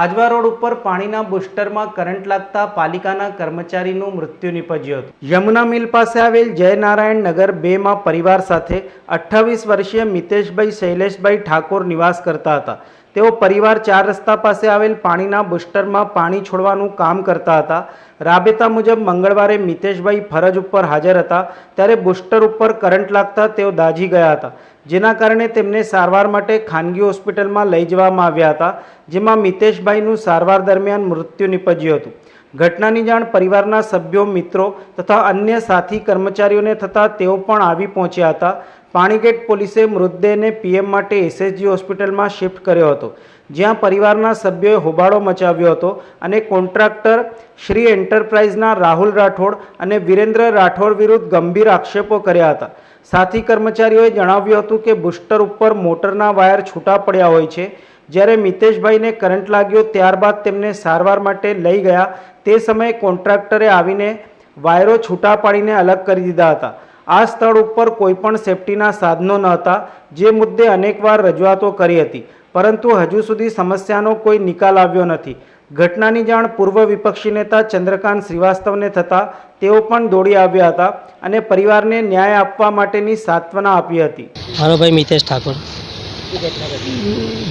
Ajwa road ઉપર પાણીના બુસ્ટરમાં current લાગતા પાલિકાના કર્મચારીનું મૃત્યુ નિપજ્યું હતું. યમુના મિલ પાસે આવેલ જયનારાયણ નગર બેમાં પરિવાર સાથે અઠ્ઠાવીસ વર્ષીય મિતેશભાઈ શૈલેષભાઈ ઠાકોર નિવાસ કરતા હતા. તેઓ પરિવાર ચાર રસ્તા પાસે આવેલ પાણીના બુસ્ટરમાં પાણી છોડવાનું કામ કરતા હતા. રાબેતા મુજબ મંગળવારે મિતેશભાઈ ફરજ ઉપર હાજર હતા. ત્યારે બુસ્ટર ઉપર કરંટ લાગતા તેઓ દાઝી ગયા હતા. જેના કારણે તેમને સારવાર માટે ખાનગી હોસ્પિટલમાં લઈ જવામાં આવ્યા હતા, જેમાં મિતેશભાઈનું સારવાર દરમિયાન મૃત્યુ નિપજ્યું હતું. ઘટનાની જાણ પરિવારના સભ્યો, મિત્રો તથા અન્ય સાથી કર્મચારીઓને થતાં તેઓ પણ આવી પહોંચ્યા હતા. પાણીગેટ પોલીસે મૃતદેહને પીએમ માટે એસએસજી હોસ્પિટલમાં શિફ્ટ કર્યો હતો, જ્યાં પરિવારના સભ્યોએ હોબાળો મચાવ્યો હતો અને કોન્ટ્રાક્ટર શ્રી એન્ટરપ્રાઇઝના રાહુલ રાઠોડ અને વિરેન્દ્ર રાઠોડ વિરુદ્ધ ગંભીર આક્ષેપો કર્યા હતા. સાથી કર્મચારીઓએ જણાવ્યું હતું કે બુસ્ટર ઉપર મોટરના વાયર છૂટા પડ્યા હોય છે, જ્યારે મિતેશભાઈને કરંટ લાગ્યો ત્યારબાદ તેમને સારવાર માટે લઈ ગયા. તે સમયે કોન્ટ્રાક્ટરે આવીને વાયરો છૂટા પાડીને અલગ કરી દીધા હતા. આ સ્થળ ઉપર કોઈપણ સેફટીના સાધનો ન હતા, જે મુદ્દે અનેકવાર રજૂઆતો કરી હતી. પરંતુ હજુ સુધી સમસ્યાનો કોઈ નિકાલ આવ્યો નથી. ઘટનાની જાણ પૂર્વ વિપક્ષી નેતા ચંદ્રકાંત શ્રીવાસ્તવને થતાં તેઓ પણ દોડી આવ્યા હતા અને પરિવારને ન્યાય આપવા માટેની સાંત્વના આપી હતી. મારો ભાઈ મિતેશ ઠાકોર.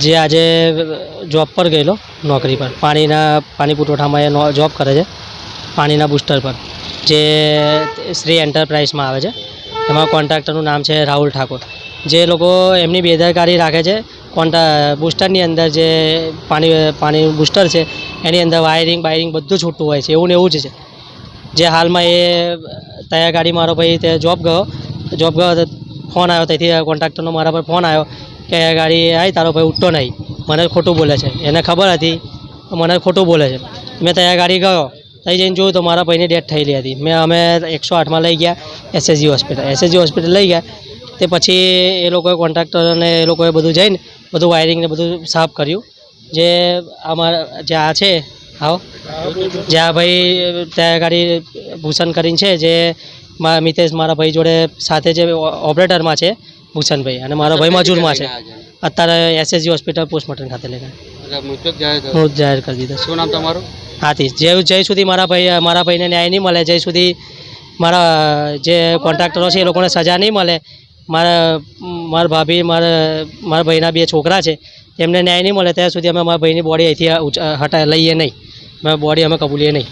જે આજે જોબ પર ગયેલો નોકરી પર. પાણીના, પાણી પુરવઠામાં એ જોબ કરે છે. પાણીના બુસ્ટર પર. જે શ્રી એન્ટરપ્રાઇઝમાં આવે છે. એમાં કોન્ટ્રાક્ટરનું નામ છે રાહુલ ઠાકોર. જે લોકો એમની બેદરકારી રાખે છે કોન્ટ્રા બુસ્ટરની અંદર જે પાણી પાણી બુસ્ટર છે, એની અંદર વાયરિંગ બાયરિંગ બધું છૂટું હોય છે, એવું ને એવું જ છે. જે હાલમાં એ તૈયાર ગાડી મારો ભાઈ તે જોબ ગયો જોબ ગયો તો ફોન આવ્યો ત્યાંથી કોન્ટ્રાક્ટરનો મારા પર ફોન આવ્યો કે ગાડી આવી તારો ભાઈ ઉઠતો નહીં. મને ખોટું બોલે છે. એને ખબર હતી, મને ખોટું બોલે છે. મેં તૈયાર ગાડી ગયો ત્યાં જઈને જોયું તો મારા ભાઈની ડેથ થયેલી હતી. મેં અમે એકસો આઠમાં લઈ ગયા એસએસજી હોસ્પિટલ એસએસજી હોસ્પિટલ લઈ ગયા. તે પછી એ લોકોએ કોન્ટ્રાક્ટર અને એ લોકોએ બધું જઈને બધું વાયરિંગ ને બધું સાફ કર્યું. જે અમારા જે આ છે આવો. જે આ ભાઈ ત્યાં ગાડી ભૂષણ કરીને છે જે મારા મિતેશ મારા ભાઈ જોડે સાથે જે ઓપરેટરમાં છે ભૂષણભાઈ. અને મારા ભાઈ મજૂરમાં છે. અત્યારે એસએસજી હોસ્પિટલ પોસ્ટમોર્ટમ ખાતે લઈને હું જાહેર કરી દીધો. શું નામ તમારું? હાથી જે જય સુધી મારા ભાઈ મારા ભાઈને ન્યાય નહીં મળે જય સુધી મારા જે કોન્ટ્રાક્ટરો છે એ લોકોને સજા નહીં મળે. મારા મારા ભાભી મારા મારા ભાઈના બે છોકરા છે એમને ન્યાય નહીં મળે ત્યાં સુધી અમે મારા ભાઈની બોડી અહીંથી હટા લઈએ નહીં. અમે બોડી અમે કબૂલીએ નહીં.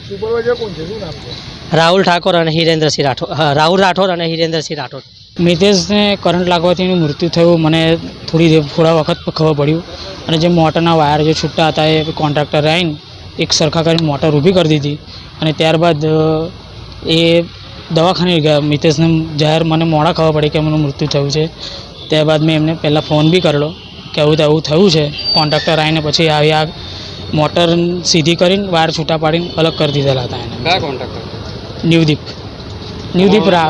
રાહુલ ઠાકોર અને હિરેન્દ્રસિંહ રાઠોડ હા, રાહુલ રાઠોડ અને હિરેન્દ્રસિંહ રાઠોડ. મિતેશને કરંટ લાગવાથી એનું મૃત્યુ થયું. મને થોડી થોડા વખત ખબર પડ્યું. અને જે મોટરના વાયર જે છૂટા હતા એ કોન્ટ્રાક્ટરે આવીને એક સરખા કરીને મોટર ઊભી કરી દીધી. અને ત્યારબાદ એ દવાખાને ગયા. મિતેશને જાહેર મને મોડા ખબર પડી કે એમનું મૃત્યુ થયું છે. ત્યારબાદ મેં એમને પહેલાં ફોન બી કરેલો કે આવું તો આવું થયું છે. કોન્ટ્રાક્ટર આવીને પછી આવી આ મોટર સીધી કરીને વાયર છૂટા પાડીને અલગ કરી દીધેલા હતા એને. કયા કોન્ટ્રાક્ટર? ન્યૂદીપ ન્યૂદીપ રા